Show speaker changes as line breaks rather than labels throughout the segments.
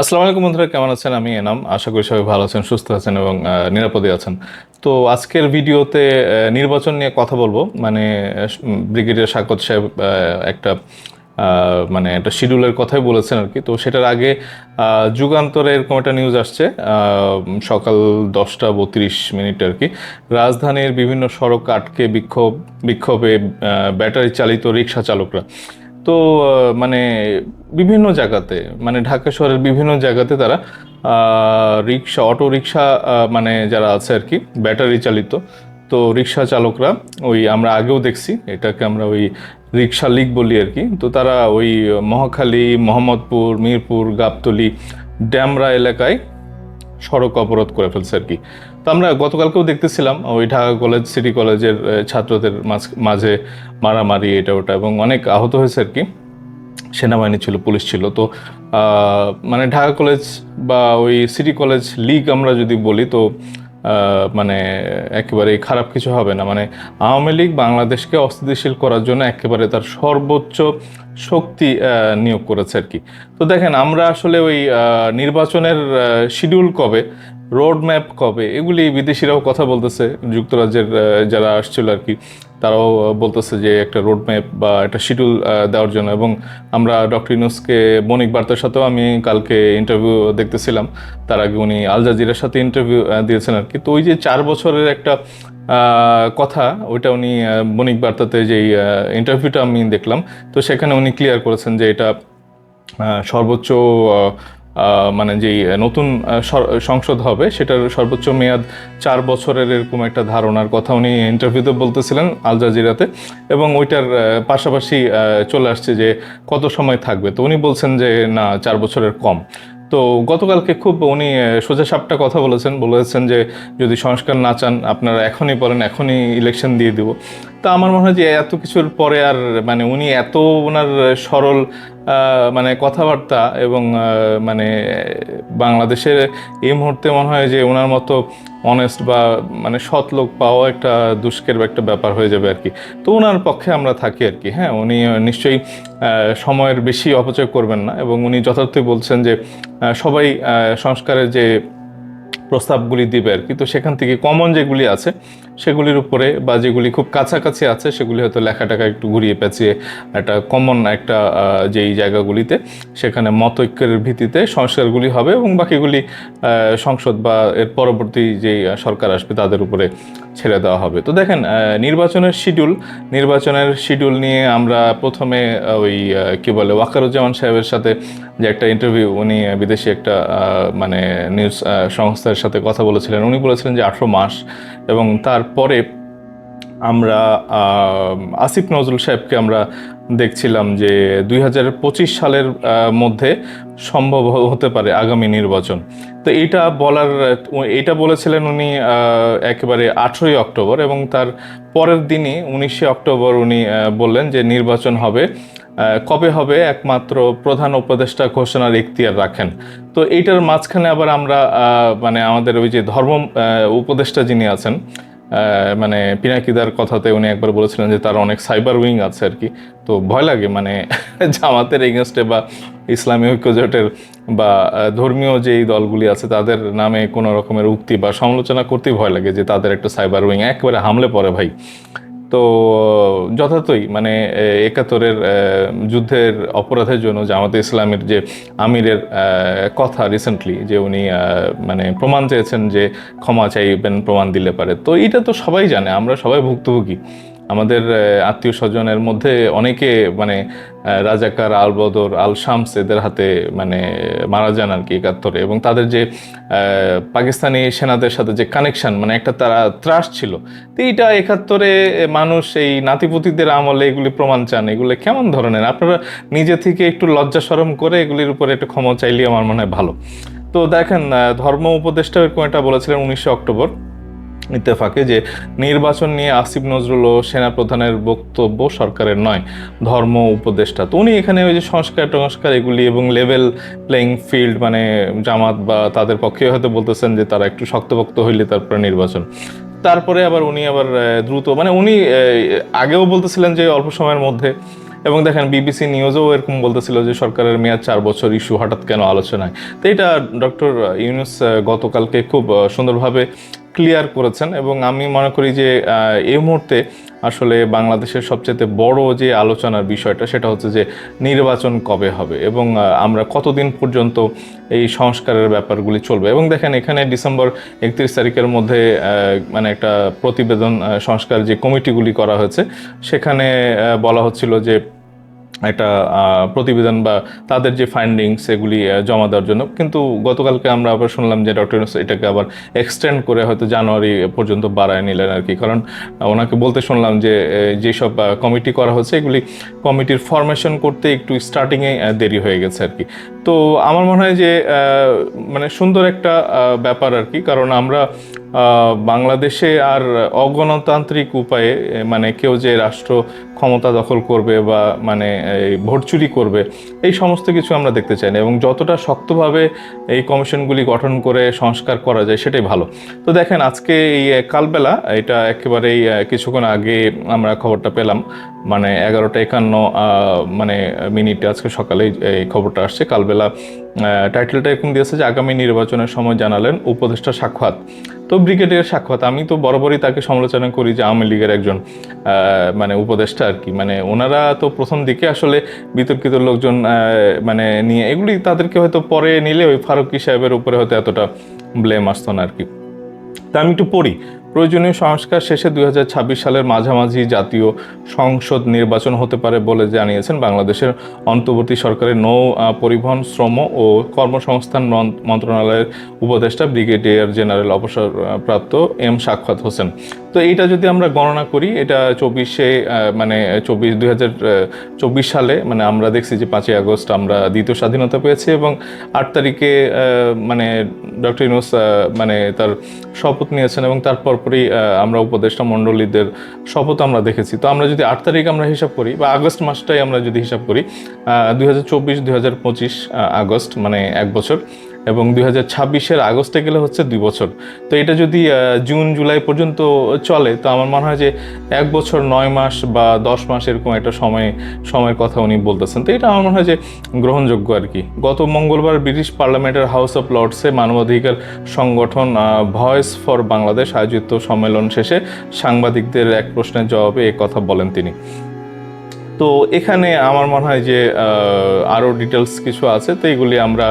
আসসালামু আলাইকুম বন্ধুরা, কেমন আছেন? আমি এনাম। আশা করি সবাই ভালো আছেন, সুস্থ আছেন এবং নিরাপদে আছেন। তো আজকের ভিডিওতে নির্বাচন নিয়ে কথা বলব। মানে ব্রিগেডিয়ার সাকত সাহেব একটা মানে একটা শিডিউলের কথাই বলেছেন আর কি। তো সেটার আগে যুগান্তরে এরকম একটা নিউজ আসছে সকাল দশটা বত্রিশ মিনিট আর কি। রাজধানীর বিভিন্ন সড়ক আটকে বিক্ষোভ, বিক্ষোভে ব্যাটারি চালিত রিক্সা চালকরা। তো মানে বিভিন্ন জায়গাতে মানে ঢাকা শহরের বিভিন্ন জায়গাতে তারা রিক্সা, অটো রিক্সা মানে যারা আছে আর কি, ব্যাটারি চালিত। তো রিক্সা চালকরা, ওই আমরা আগেও দেখছি, এটাকে আমরা ওই রিক্সা লিগ বলি আর কি। তো তারা ওই মহাখালী, মোহাম্মদপুর, মিরপুর, গাবতলি, ড্যামরা এলাকায় সড়ক অবরোধ করে ফেলছে আর কি। তো আমরা গতকালকেও দেখতেছিলাম, ওই ঢাকা কলেজ, সিটি কলেজের ছাত্রদের মাঝ- মারামারি, এটা ওটা, এবং অনেক আহত হয়েছে আর কি। সেনাবাহিনী ছিল, পুলিশ ছিল। তো মানে ঢাকা কলেজ বা ওই সিটি কলেজ লিগ আমরা যদি বলি, তো মানে একেবারে খারাপ কিছু হবে না। মানে আওয়ামী লীগ বাংলাদেশকে অস্থিতিশীল করার জন্য একেবারে তার সর্বোচ্চ শক্তি নিয়োগ করেছে আর কি। তো দেখেন, আমরা আসলে ওই নির্বাচনের শিডিউল কবে রোড ম্যাপ কবে? এগুলি বিদেশিরাও কথা বলতেছে। যুক্তরাজ্যের যারা আসছিল আর কি, তারাও বলতেছে যে একটা রোড ম্যাপ বা একটা শিডিউল দেওয়ার জন্য। এবং আমরা ডক্টর ইউনুসকে বণিক বার্তার সাথেও আমি কালকে ইন্টারভিউ দেখতেছিলাম। তার আগে উনি আল জাজিরার সাথে ইন্টারভিউ দিয়েছেন আর কি। তো ওই যে চার বছরের একটা কথা, ওইটা উনি বণিক বার্তাতে যেই ইন্টারভিউটা আমি দেখলাম, তো সেখানে উনি ক্লিয়ার করেছেন যে এটা সর্বোচ্চ মানে যেই নতুন সংসদ হবে, সেটার সর্বোচ্চ মেয়াদ চার বছরের এরকম একটা ধারণার কথা উনি ইন্টারভিউতে বলতেছিলেন আল জাজিরাতে। এবং ওইটার পাশাপাশি চলে আসছে যে, কত সময় থাকবে? তো উনি বলছেন যে, না, চার বছরের কম। তো গতকালকে খুব উনি সোজা সাপটা কথা বলেছেন বলেছেন যে, যদি সংস্কার না চান, আপনারা এখনই বলেন, এখনই ইলেকশন দিয়ে দিব। তা আমার মনে হয় যে, এত কিছুর পরে আর মানে উনি এত ওনার সরল মানে কথাবার্তা এবং মানে বাংলাদেশের এই মুহূর্তে মনে হয় যে ওনার মতো অনেস্ট বা মানে সৎ লোক পাওয়া একটা দুষ্কের একটা ব্যাপার হয়ে যাবে আর কি। তো ওনার পক্ষে আমরা থাকি আর কি হ্যাঁ? উনি নিশ্চয়ই সময়ের বেশি অপচয় করবেন না এবং উনি যথার্থই বলছেন যে সবাই সংস্কারের যে প্রস্তাবগুলি দিবে আর কি। তো সেখান থেকে কমন যেগুলি আছে সেগুলির উপরে বা যেগুলি খুব কাছাকাছি আছে, সেগুলি হয়তো লেখাটাকে একটু ঘুরিয়ে পেঁচিয়ে একটা কমন একটা যেই জায়গাগুলিতে, সেখানে মতৈক্যের ভিত্তিতে সংস্কারগুলি হবে এবং বাকিগুলি সংসদ বা এর পরবর্তী যেই সরকার আসবে তাদের উপরে ছেড়ে দেওয়া হবে। তো দেখেন নির্বাচনের শিডিউল নির্বাচনের শিডিউল নিয়ে আমরা প্রথমে ওই কি বলে, ওয়াকারুজ্জামান সাহেবের সাথে যে একটা ইন্টারভিউ উনি বিদেশি একটা মানে নিউজ সংস্থার সাথে কথা বলেছিলেন। উনি বলেছিলেন যে আঠেরো মাস এবং তারপরে আমরা আসিফ নজরুল সাহেবকে আমরা দেখছিলাম যে দুই হাজার পঁচিশ সালের মধ্যে সম্ভব হতে পারে আগামী নির্বাচন। তো এটা বলার, এটা বলেছিলেন উনি একেবারে আঠেরোই অক্টোবর এবং তার পরের দিনই উনিশে অক্টোবর উনি বললেন যে নির্বাচন হবে কবে হবে একমাত্র প্রধান উপদেষ্টা ঘোষণার এখতিয়ার রাখেন। তো এইটার মাঝখানে আবার আমরা মানে আমাদের ওই যে ধর্ম উপদেষ্টা যিনি আছেন মানে পিনাকিদার কথাতে উনি একবার বলেছিলেন যে তার অনেক সাইবার উইং আছে আর কি। তো ভয় লাগে মানে জামাতের এগেনস্টে বা ইসলামী ঐক্যজোটের বা ধর্মীয় যেই দলগুলি আছে তাদের নামে কোনো রকমের উক্তি বা সমালোচনা করতেই ভয় লাগে যে তাদের একটা সাইবার উইং, একবারে হামলে পড়ে ভাই। তো, যথার্থই মানে একাত্তরের যুদ্ধের অপরাধের জন্য জামাতে ইসলামের যে আমিরের কথা রিসেন্টলি যে উনি মানে প্রমাণ চেয়েছেন যে ক্ষমা চাইবেন, প্রমাণ দিলে পারে। তো এটা তো সবাই জানে, আমরা সবাই ভুক্তভোগী। আমাদের আত্মীয় স্বজনের মধ্যে অনেকে মানে রাজাকার আল বদর আল শামস এদের হাতে মানে মারা যান আর কি একাত্তরে। এবং তাদের যে পাকিস্তানি সেনাদের সাথে যে কানেকশন মানে একটা তারা ত্রাস ছিল, তো এইটা একাত্তরে মানুষ, এই নাতিপুতিদের আমলে এগুলি প্রমাণ চান। এগুলো কেমন ধরনের? আপনারা নিজে থেকে একটু লজ্জা সরম করে এগুলির উপরে একটু ক্ষমা চাইলে আমার মনে হয় ভালো। তো দেখেন ধর্ম উপদেষ্টা এরকম একটা বলেছিলেন উনিশে অক্টোবর। ইত্তেফাকে যে নির্বাচন নিয়ে আসিফ নজরুল ও সেনাপ্রধানের বক্তব্য সরকারের নয়, ধর্ম উপদেষ্টা। তো উনি এখানে ওই যে সংস্কার টংস্কার এগুলি এবং লেভেল প্লেইং ফিল্ড মানে জামাত বা তাদের পক্ষে হয়তো বলতেছেন যে তারা একটু শক্তপোক্ত হইলে তারপরে নির্বাচন। তারপরে আবার উনি আবার দ্রুত মানে উনি আগেও বলতেছিলেন যে অল্প সময়ের মধ্যে এবং দেখেন বিবিসি নিউজও এরকম বলতেছিল যে সরকারের মেয়াদ চার বছর ইস্যু হঠাৎ কেন আলোচনায়। তো এটা ডক্টর ইউনুস গতকালকে খুব সুন্দরভাবে ক্লিয়ার করেছেন এবং আমি মনে করি যে এই মুহূর্তে আসলে বাংলাদেশের সবচেয়ে বড় যে আলোচনার বিষয়টা সেটা হচ্ছে যে, নির্বাচন কবে হবে এবং আমরা কতদিন পর্যন্ত এই সংস্কারের ব্যাপারগুলি চলবে। এবং দেখেন, এখানে ডিসেম্বর একত্রিশ তারিখের মধ্যে মানে একটা প্রতিবেদন সংস্কার যে কমিটিগুলি করা হয়েছে, সেখানে বলা হচ্ছিল যে একটা প্রতিবেদন বা তাদের যে ফাইন্ডিংস আহ, জমা দেওয়ার জন্য। কিন্তু গতকালকে আমরা আবার শুনলাম যে ডক্টর ইউনূস এটাকে আবার এক্সটেন্ড করে হয়তো জানুয়ারি পর্যন্ত বাড়ায় নিলেন আর কি। কারণ ওনাকে বলতে শুনলাম যে যেসব কমিটি করা হচ্ছে এগুলি কমিটির ফরমেশন করতে একটু স্টার্টিংয়ে দেরি হয়ে গেছে আর কি। তো আমার মনে হয় যে মানে সুন্দর একটা ব্যাপার আর কি। কারণ আমরা বাংলাদেশে আর অগণতান্ত্রিক উপায়ে মানে কেউ যে রাষ্ট্র ক্ষমতা দখল করবে বা মানে এই ভোট চুরি করবে, এই সমস্ত কিছু আমরা দেখতে চাই না। এবং যতটা শক্তভাবে এই কমিশনগুলি গঠন করে সংস্কার করা যায়, সেটাই ভালো। তো দেখেন, আজকে এই কালবেলা, এটা একেবারেই কিছুক্ষণ আগে আমরা খবরটা পেলাম মানে এগারোটা একান্ন মানে মিনিটে আজকে সকালেই এই খবরটা আসছে। কালবেলা টাইটেলটা এরকম দিয়েছে যে আগামী নির্বাচনের সময় জানালেন উপদেষ্টা সাক্ষাৎ। তো ব্রিগেডিয়ার সাক্ষাৎ, আমি তো বরাবরই তাকে সমালোচনা করি যে আওয়ামী লীগের একজন মানে উপদেষ্টা আর কি। মানে ওনারা তো প্রথম দিকে আসলে বিতর্কিত লোকজন মানে নিয়ে, এগুলি তাদেরকে হয়তো পরে নিলে ওই ফারুকি সাহেবের উপরে হয়তো এতটা ব্লেম আসতো না আর কি। তা আমি একটু পড়ি। প্রয়োজনীয় সংস্কার শেষে দুই হাজার ছাব্বিশ সালের মাঝামাঝি জাতীয় সংসদ নির্বাচন হতে পারে বলে জানিয়েছেন বাংলাদেশের অন্তর্বর্তী সরকারের নৌ পরিবহন, শ্রম ও কর্মসংস্থান মন্ত্রণালয়ের উপদেষ্টা ব্রিগেডিয়ার জেনারেল অবসরপ্রাপ্ত এম সাক্ষাৎ হোসেন। তো এইটা যদি আমরা গণনা করি, এটা চব্বিশে মানে চব্বিশ, দুই চব্বিশ সালে মানে আমরা দেখছি যে পাঁচই আগস্ট আমরা দ্বিতীয় স্বাধীনতা পেয়েছি এবং আট তারিখে মানে ডক্টর ইনোস মানে তার শপথ নিয়েছেন এবং তার পরপরই আমরা উপদেষ্টা মণ্ডলীদের শপথ আমরা দেখেছি। তো আমরা যদি আট তারিখ আমরা হিসাব করি, বা আগস্ট মাসটাই আমরা যদি হিসাব করি দুই হাজার চব্বিশ, দুই হাজার পঁচিশ আগস্ট মানে এক বছর এবং দুই হাজার ছাব্বিশের আগস্টে গেলে হচ্ছে দুই বছর। তো এটা যদি জুন, জুলাই পর্যন্ত চলে, তো আমার মনে হয় যে এক বছর নয় মাস বা দশ মাস এরকম একটা সময়, সময়ের কথা উনি বলতেছেন। তো এটা আমার মনে হয় যে গ্রহণযোগ্য আর কি। গত মঙ্গলবার ব্রিটিশ পার্লামেন্টের হাউস অফ লর্ডসে মানবাধিকার সংগঠন ভয়েস ফর বাংলাদেশ আয়োজিত সম্মেলন শেষে সাংবাদিকদের এক প্রশ্নের জবাবে কথা বলেন তিনি। তো এখানে আমার মনে হয় যে আরও ডিটেলস কিছু আছে। তো এগুলি আমরা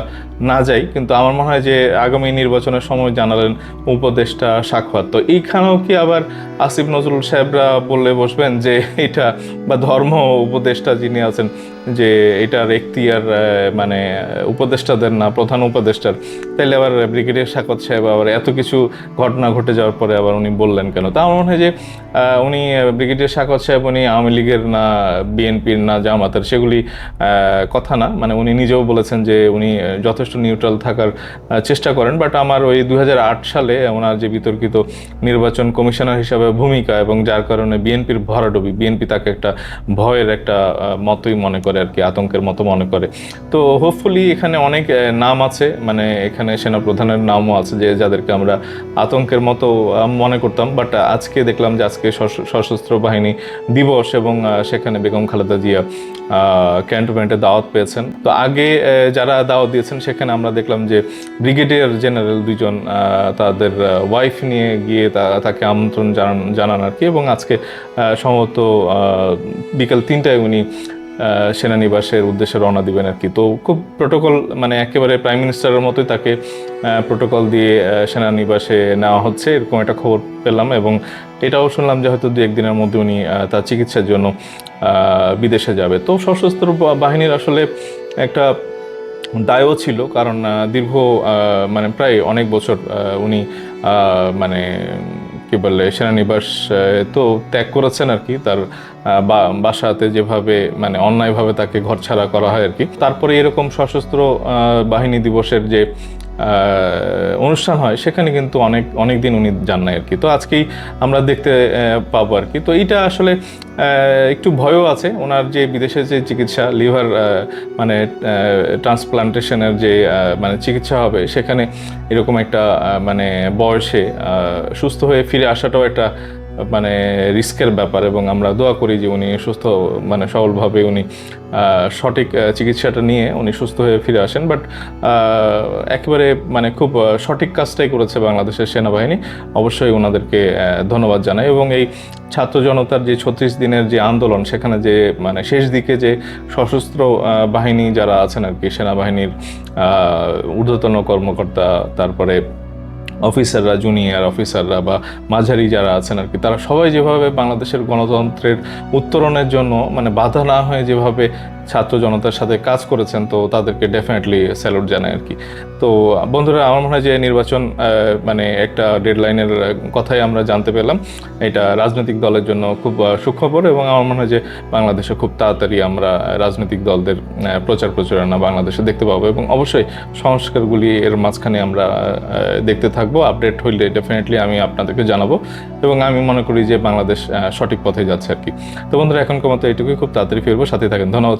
না যাই কিন্তু আমার মনে হয় যে আগামী নির্বাচনের সময় জানালেন উপদেষ্টা সাক্ষাৎ তো এইখানেও কি আবার আসিফ নজরুল সাহেবরা বললে বসবেন যে এটা বা ধর্ম উপদেষ্টা যিনি আছেন যে এটার এখতিয়ার মানে উপদেষ্টাদের না প্রধান উপদেষ্টার। তাইলে আবার ব্রিগেডিয়ার সাকত সাহেব আবার এত কিছু ঘটনা ঘটে যাওয়ার পরে আবার উনি বললেন কেন? তা আমার মনে হয় যে উনি ব্রিগেডিয়ার সাকত সাহেব উনি আওয়ামী লীগের না বিএনপির না জামাতের সেগুলি কথা না। মানে উনি নিজেও বলেছেন যে উনি আহ, যথেষ্ট নিউট্রাল থাকার চেষ্টা করেন বাট আমার ওই দু হাজার আট সালে ওনার যে বিতর্কিত নির্বাচন কমিশনার হিসাবে ভূমিকা এবং যার কারণে বিএনপির ভরাডুবি, বিএনপি তাকে একটা ভয়ের একটা মতোই মনে করে আর কি, আতঙ্কের মতো মনে করে। তো হোপফুলি এখানে অনেক নাম আছে মানে এখানে সেনাপ্রধানের নামও আছে যে যাদেরকে আমরা আতঙ্কের মতো মনে করতাম বাট আজকে দেখলাম যে আজকে সশস্ত্র বাহিনী দিবস এবং সেখানে বেগম খালেদা জিয়া ক্যান্টনমেন্টে দাওয়াত পেয়েছেন। তো আগে যারা দাওয়াত দিয়েছেন সেখানে আমরা দেখলাম যে ব্রিগেডিয়ার জেনারেল দুজন তাদের ওয়াইফ নিয়ে গিয়ে তাকে আমন্ত্রণ জানান জানান আর কি এবং আজকে সম্ভবত বিকাল তিনটায় উনি সেনানিবাসের উদ্দেশ্যে রওনা দিবেন আর কি। তো খুব প্রোটোকল মানে একেবারে প্রাইম মিনিস্টারের মতোই তাকে প্রোটোকল দিয়ে সেনানিবাসে নেওয়া হচ্ছে এরকম একটা খবর পেলাম এবং এটাও শুনলাম যে হয়তো দু একদিনের মধ্যে উনি তার চিকিৎসার জন্য বিদেশে যাবে। তো সশস্ত্র বাহিনীর আসলে একটা দায়ও ছিল, কারণ দীর্ঘ মানে প্রায় অনেক বছর উনি মানে কী বলে, সেনানিবাস তো ত্যাগ করেছেন আর কি। তার বাসাতে যেভাবে মানে অন্যায়ভাবে তাকে ঘরছাড়া করা হয় আর কি। তারপরে এরকম সশস্ত্র বাহিনী দিবসের যে অনুষ্ঠান হয়, সেখানে কিন্তু অনেক অনেক দিন উনি যান নাই আর কি। তো আজকেই আমরা দেখতে পাবো আর কি। তো এইটা আসলে একটু ভয়ও আছে। ওনার যে বিদেশে যে চিকিৎসা, লিভার মানে ট্রান্সপ্লান্টেশনের যে মানে চিকিৎসা হবে, সেখানে এরকম একটা মানে বয়সে সুস্থ হয়ে ফিরে আসাটাও একটা মানে রিস্কের ব্যাপার এবং আমরা দোয়া করি যে উনি সুস্থ মানে সবলভাবে উনি সঠিক চিকিৎসাটা নিয়ে উনি সুস্থ হয়ে ফিরে আসেন। বাট একেবারে মানে খুব সঠিক কাজটাই করেছে বাংলাদেশের সেনাবাহিনী। অবশ্যই ওনাদেরকে ধন্যবাদ জানাই এবং এই ছাত্র জনতার যে ছত্রিশ দিনের যে আন্দোলন, সেখানে যে মানে শেষ দিকে যে সশস্ত্র বাহিনী যারা আছেন আর কি, সেনাবাহিনীর ঊর্ধ্বতন কর্মকর্তা, তারপরে অফিসাররা জুনিয়র অফিসাররা বা মাঝারি যারা আছেন আর কি, তারা সবাই যেভাবে বাংলাদেশের গণতন্ত্রের উত্তরণের জন্য মানে বাধা না হয়ে যেভাবে ছাত্র জনতার সাথে কাজ করেছেন, তো তাদেরকে ডেফিনেটলি স্যালুট জানাই আর কি। তো বন্ধুরা, আমার মনে হয় যে নির্বাচন মানে একটা ডেডলাইনের কথাই আমরা জানতে পেলাম। এটা রাজনৈতিক দলের জন্য খুব সুখবর এবং আমার মনে হয় যে বাংলাদেশে খুব তাড়াতাড়ি আমরা রাজনৈতিক দলদের প্রচার প্রচারণা বাংলাদেশে দেখতে পাবো এবং অবশ্যই সংস্কারগুলি এর মাঝখানে আমরা দেখতে থাকব আপডেট হইলে ডেফিনেটলি আমি আপনাদেরকে জানাব এবং আমি মনে করি যে বাংলাদেশ সঠিক পথে যাচ্ছে আর কি। তো বন্ধুরা, এখনকার মতো এটুকুই খুব তাড়াতাড়ি ফিরবো। সাথে থাকেন। ধন্যবাদ